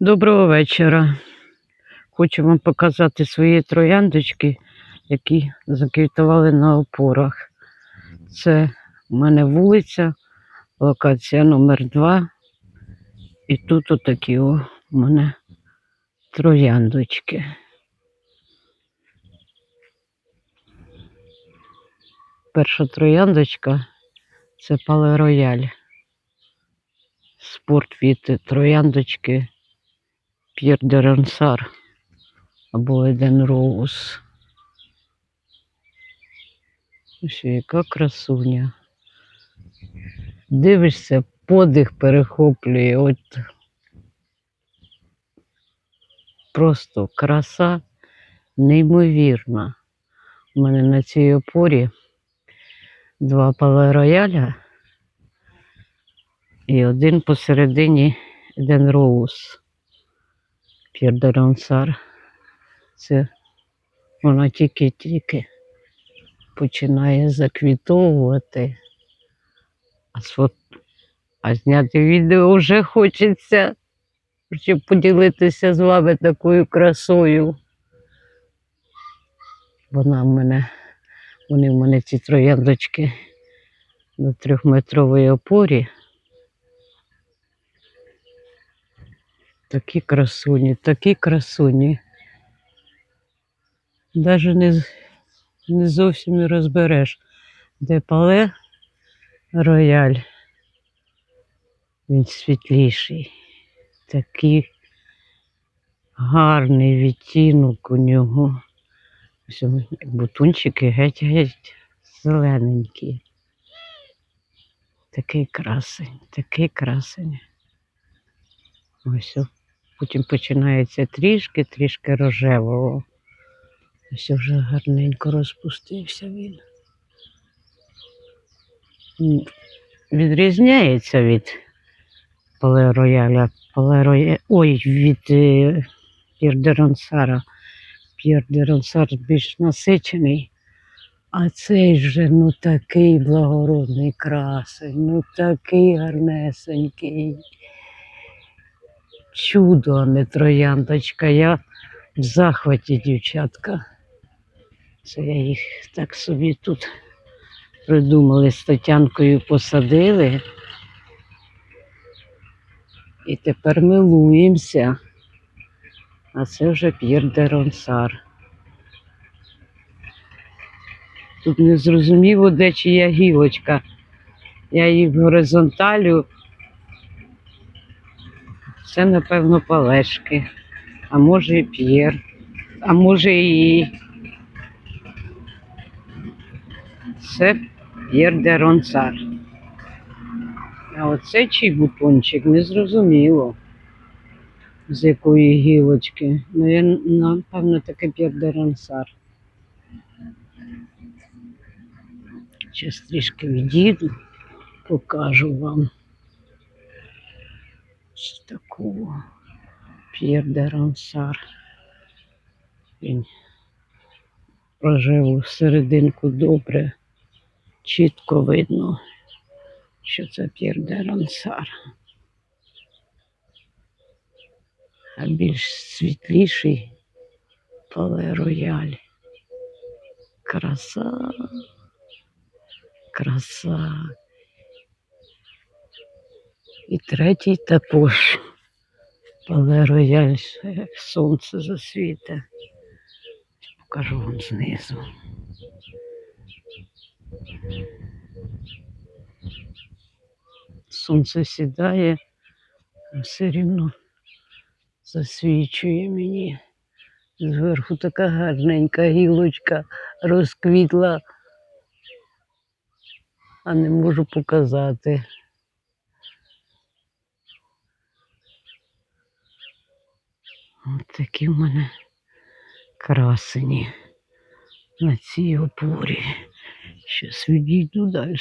Доброго вечора. Хочу вам показати свої трояндочки, які заквітували на опорах. Це в мене вулиця, локація номер 2 І тут отакі у мене трояндочки. Перша трояндочка це Пале Рояль. Спорт від трояндочки П'єр де Рансар або Еден Роуз. Ось яка красуня. Дивишся, подих перехоплює. От просто краса неймовірна. У мене на цій опорі два пале рояля і один посередині Еден Роуз. П'єр де Рансар. Це вона тільки-тільки починає заквітовувати. А, сфот... а зняти відео вже хочеться, щоб поділитися з вами такою красою. Вона в мене, вони в мене ці трояндочки на трьохметровій опорі. Такі красуні, такі красуні. Даже не, не зовсім не розбереш, де пале рояль. Він світліший. Такий гарний відтінок у нього. Ось бутончики геть-геть зелененькі. Такий красень, такий красень. Ось. Потім починається трішки, трішки рожевого. Ось вже гарненько розпустився він. Відрізняється від Пале Рояля. Ой, від е, П'єр де Ронсара. П'єр де Ронсар більш насичений. А цей же ну такий благородний красень, ну такий гарнесенький. Чудо, а не трояндочка. Я в захваті, дівчатка. Це я їх так собі тут придумали з Тетянкою посадили. І тепер милуємося. А це вже П'єр де Ронсар. Тут не зрозуміло, де чия гілочка. Я її в горизонталю. Це, напевно, палешки. А може і П'єр. А може і. Це П'єр де Ронсар. А оце чий бутончик не зрозуміло. З якої гілочки. Ну, я, напевно, таке П'єр де Ронсар. Зараз трішки відійду, покажу вам. Ось такого П'єр де Ронсар. Він прожив серединку добре, чітко видно, що це П'єр де Ронсар. А більш світліший Пале Рояль. Краса, краса. І третій також Пале Рояль, як сонце засвіте. Покажу вам знизу. Сонце сідає, все рівно засвічує мені. Зверху така гарненька гілочка розквітла, а не можу показати. От такі в мене красені на цій опорі. Щас відійду далі.